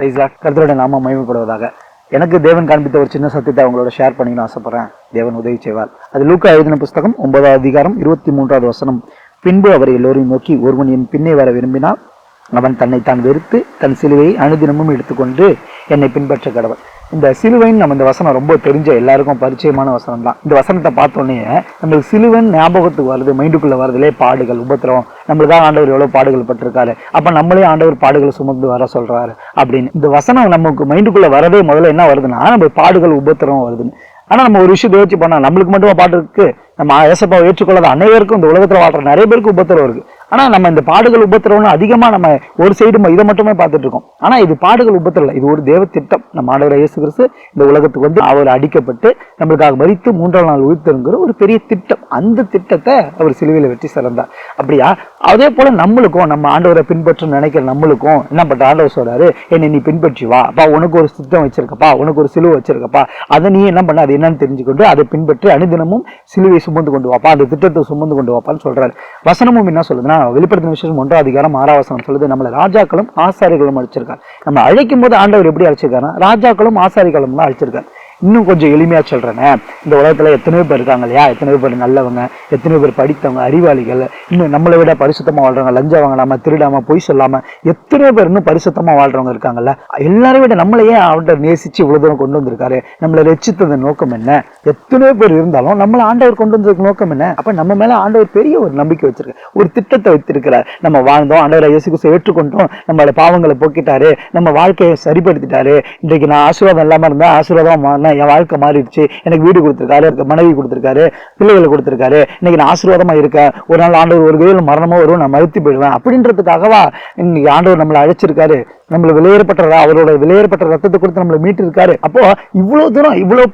கருத்தருடைய நாம மயமப்படுவதாக எனக்கு தேவன் காண்பித்த ஒரு சின்ன சத்தியத்தை அவங்களோட ஷேர் பண்ணிக்கணும் ஆசைப்படுறேன். தேவன் உதவி செய்வார். அது லூக்கா எழுதின புஸ்தகம் ஒன்பதாவது அதிகாரம் இருபத்தி மூன்றாவது வசனம். பின்பு அவர் எல்லோரையும் நோக்கி ஒருவன் என் பின்னே வர விரும்பினால் அவன் தன்னை தான் வெறுத்து தன் சிலுவையை அனுதினமும் எடுத்துக்கொண்டு என்னை பின்பற்ற கடவுள் இந்த சிலுவைன்னு நம்ம இந்த வசனம் ரொம்ப தெரிஞ்ச எல்லாருக்கும் பரிச்சயமான வசனம் தான் இந்த வசனத்தை பார்த்தோன்னே நம்மளுக்கு சிலுவன் ஞாபகத்துக்கு வருது மைண்டுக்குள்ளே வருதுலே பாடுகள் உபத்திரம் நம்மளுக்காக ஆண்டவர் எவ்வளோ பாடுகள் பட்டிருக்காரு. அப்போ நம்மளே ஆண்டவர் பாடுகள் சுமந்து வர சொல்கிறாரு அப்படின்னு. இந்த வசனம் நமக்கு மைண்டுக்குள்ளே வரதே முதல்ல என்ன வருதுன்னா நம்ம பாடுகள் உபத்திரம் வருதுன்னு. ஆனால் நம்ம ஒரு விஷயத்தை யோசிச்சு பண்ணால் நம்மளுக்கு மட்டுமா பாட்டு இருக்குது நம்ம ஏசப்பாவை ஏற்றுக்கொள்ளாத அனைவருக்கும் இந்த உலகத்தில் வாழ்கிற நிறைய பேருக்கு உபத்திரம் இருக்குது ஆனால் நம்ம இந்த பாடுகள் உபத்திரம்னு அதிகமாக நம்ம ஒரு சைடு இதை மட்டுமே பார்த்துட்டு இருக்கோம். ஆனால் இது பாடுகள் உபத்திரம் இல்லை இது ஒரு தேவ திட்டம். நம்ம ஆண்டவர் இயேசு கிறிஸ்து இந்த உலகத்துக்கு வந்து அவர் அடிக்கப்பட்டு நம்மளுக்காக மறித்து மூன்றாம் நாள் உயிர்த்தெழுங்கிற ஒரு பெரிய திட்டம். அந்த திட்டத்தை அவர் சிலுவையில் வெற்றி சிறந்தார். அப்படியா? அதே போல் நம்மளுக்கும் நம்ம ஆண்டவரை பின்பற்ற நினைக்கிற நம்மளுக்கும் என்ன பண்ணுற ஆண்டவர் சொல்கிறாரு என்னை நீ பின்பற்றி வா. அப்பா உனக்கு ஒரு திட்டம் வச்சிருக்கப்பா. உனக்கு ஒரு சிலுவை வச்சிருக்கப்பா. அதை நீ என்ன பண்ண? அது என்னன்னு தெரிஞ்சுக்கொண்டு அதை பின்பற்றி அனுதினமும் சிலுவை சுமந்து கொண்டு வாப்பா. அந்த திட்டத்தை சுமந்து கொண்டு வாப்பான்னு சொல்கிறாரு வசனமும் என்ன சொல்லுதுன்னா வெளிப்படுத்தின விசேஷம் ஒன்றாம் அதிகாரம் ஆறாவசனம் சொல்லுது நம்மளை ராஜாக்களும் ஆசாரிகளும் அழைச்சிருக்காரு நம்ம அழைக்கும் போது ஆண்டவர் எப்படி அழைச்சிருக்காருன்னா ராஜாக்களும் ஆசாரிகளும் தான் அழைச்சிருக்காரு இன்னும் கொஞ்சம் எளிமையா சொல்றேனே. இந்த உலகத்துல எத்தனையோ பேர் இருக்காங்க இல்லையா? எத்தனையோ பேர் நல்லவங்க எத்தனையோ பேர் படித்தவங்க அறிவாளிகள். இன்னும் நம்மளை விட பரிசுத்தமாக வாழ்றவங்க லஞ்சம் வாங்கலாமல் திருடாமல் பொய் சொல்லாமல் எத்தனையோ பேர் இன்னும் பரிசுத்தமாக வாழ்றவங்க இருக்காங்கல்ல? எல்லாரையும் விட நம்மளையே அவர்கிட்ட நேசித்து இவ்வளோ தூரம் கொண்டு வந்திருக்காரு? நம்மளை ரசித்தது நோக்கம் என்ன? எத்தனையோ பேர் இருந்தாலும் நம்மளை ஆண்டவர் கொண்டு வந்ததுக்கு நோக்கம் என்ன? அப்போ நம்ம மேலே ஆண்டவர் பெரிய ஒரு நம்பிக்கை வச்சிருக்காரு ஒரு திட்டத்தை வைத்திருக்கிறார். நம்ம வாழ்ந்தோம் ஆண்டவரை இயேசு ஏற்றுக்கொண்டோம். நம்மளோட பாவங்களை போக்கிட்டாரு. நம்ம வாழ்க்கையை சரிப்படுத்திட்டாரு. இன்றைக்கு நான் ஆசீர்வாதம் இல்லாமல் இருந்தால் ஆசீர்வாதம் மாறினா என் வாழ்க்கை மாறிடுச்சு எனக்கு வீடு கொடுத்துருக்காரு மனைவி கொடுத்துருக்காரு பிள்ளைகளை கொடுத்துருக்காரு இன்னைக்கு நான் ஆசீர்வாதமா இருக்கேன். ஒரு நாள் ஆண்டவர் ஒரு கையில் மரணமோ வரும் நான் மறுத்து போயிடுவேன். அப்படின்றதுக்காகவா இன்னைக்கு ஆண்டவர் நம்மளை அழைச்சிருக்காரு. நம்மள விலையேறப்பட்ட அவரோட விலையேறப்பட்ட ரத்தத்தை கொடுத்து நம்மளை மீட்டிருக்காரு. அப்போ இவ்வளவு தூரம் இவ்வளவு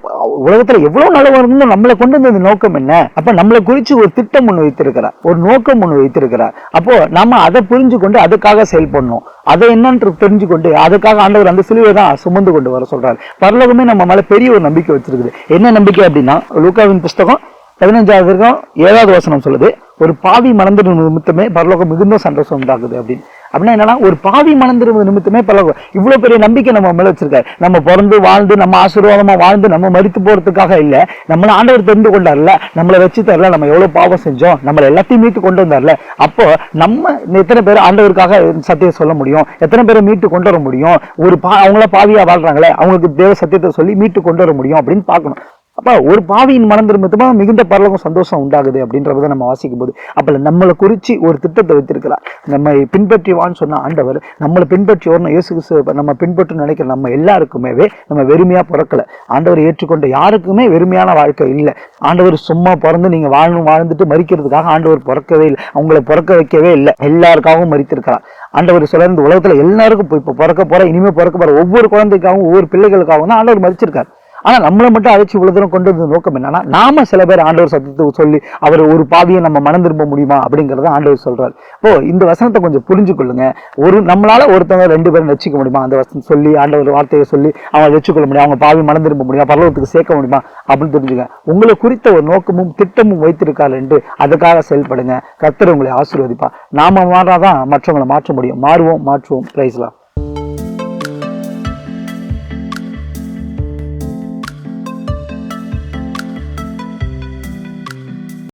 உலகத்துல எவ்வளவு நல்லவங்க நம்மளை கொண்டு வந்த நோக்கம் என்ன? அப்ப நம்மளை குறிச்சு ஒரு திட்டம் ஒன்று வைத்திருக்கிறார். ஒரு நோக்கம் ஒன்று வைத்திருக்கிறார். அப்போ நம்ம அதை புரிஞ்சு கொண்டு அதுக்காக செயல்படணும். அதை என்னன்னு தெரிஞ்சு கொண்டு அதுக்காக ஆண்டவர் அந்த சிலுவை தான் சுமந்து கொண்டு வர சொல்றாரு. பரலோகமே நம்ம மேல பெரிய ஒரு நம்பிக்கை வச்சிருக்குது. என்ன நம்பிக்கை அப்படின்னா லூக்காவின் புஸ்தகம் பதினஞ்சாவது இருக்கும் ஏழாவது வசனம் சொல்லுது ஒரு பாவி மறந்துடும் நிமித்தமே பரலோகம் மிகுந்த சந்தோஷம் உண்டாகுது அப்படின்னு. அப்படின்னா என்னன்னா ஒரு பாவி மணந்திரும் நிமித்தமே பரலோகம் இவ்வளோ பெரிய நம்பிக்கை நம்ம மேலே வச்சிருக்காரு. நம்ம பிறந்து வாழ்ந்து நம்ம ஆசீர்வாதமாக வாழ்ந்து நம்ம மறித்து போகிறதுக்காக இல்லை. நம்மளை ஆண்டவர் தெரிந்து கொண்டார்ல நம்மளை வச்சு தரல நம்ம எவ்வளோ பாவம் செஞ்சோம் நம்மளை எல்லாத்தையும் மீட்டு கொண்டு வந்தார்ல அப்போ நம்ம எத்தனை பேர் ஆண்டவருக்காக சத்தியம் சொல்ல முடியும்? எத்தனை பேரை மீட்டு கொண்டு வர முடியும்? ஒரு பா அவங்கள பாவியாக வாழ்றாங்களே அவங்களுக்கு தேவ சத்தியத்தை சொல்லி மீட்டு கொண்டு வர முடியும் அப்படின்னு பார்க்கணும். அப்போ ஒரு பாவியின் மனம் திரும்பத்துமா மிகுந்த பரலகம் சந்தோஷம் உண்டாகுது அப்படின்றத நம்ம வாசிக்கும் போது அப்போ நம்மளை குறித்து ஒரு திட்டத்தை வைத்திருக்கிறார். நம்ம பின்பற்றி வான்னு சொன்ன ஆண்டவர் நம்மளை பின்பற்றி வரணும் இயேசு நம்ம பின்பற்று நினைக்கிற நம்ம எல்லாருக்குமே நம்ம வெறுமையாக பிறக்கல. ஆண்டவர் ஏற்றுக்கொண்ட யாருக்குமே வெறுமையான வாழ்க்கை இல்லை. ஆண்டவர் சும்மா பிறந்து நீங்கள் வாழணும் வாழ்ந்துட்டு மறிக்கிறதுக்காக ஆண்டவர் பிறக்கவே இல்லை. அவங்கள பிறக்க வைக்கவே இல்லை. எல்லாருக்காகவும் மறித்திருக்கிறார். ஆண்டவர் சொல்ல இந்த எல்லாருக்கும் இப்போ இப்போ பிறக்க போகிற இனிமேல் பிறக்க போகிற ஒவ்வொரு குழந்தைக்காகவும் ஒவ்வொரு பிள்ளைகளுக்காகவும் தான் ஆண்டவர் மறிச்சிருக்காரு. ஆனால் நம்மளை மட்டும் அழைச்சி இவ்வளோ தூரம் கொண்டு வந்த நோக்கம் என்னன்னா நாம சில பேர் ஆண்டவர் சத்தத்தை சொல்லி அவர் ஒரு பாவியை நம்ம மனம் திரும்ப முடியுமா அப்படிங்கிறத ஆண்டவர் சொல்றார். ஓ இந்த வசனத்தை கொஞ்சம் புரிஞ்சு கொள்ளுங்க ஒரு நம்மளால ஒருத்தவங்க ரெண்டு பேரும் வச்சுக்க முடியுமா? அந்த வசனம் சொல்லி ஆண்டவர் வார்த்தையை சொல்லி அவங்க வச்சுக்கொள்ள முடியும்? அவங்க பாவி மனம் திரும்ப முடியும்? பரலோகத்துக்கு சேர்க்க முடியுமா? அப்படின்னு தெரிஞ்சுங்க உங்களை குறித்த ஒரு நோக்கமும் திட்டமும் வைத்திருக்காரு என்று அதுக்காக செயல்படுங்க. கர்த்தர் உங்களை ஆசீர்வதிப்பா நாம மாறாதான் மற்றவங்களை மாற்ற முடியும். மாறுவோம் மாற்றுவோம். பிரைஸ்லாம்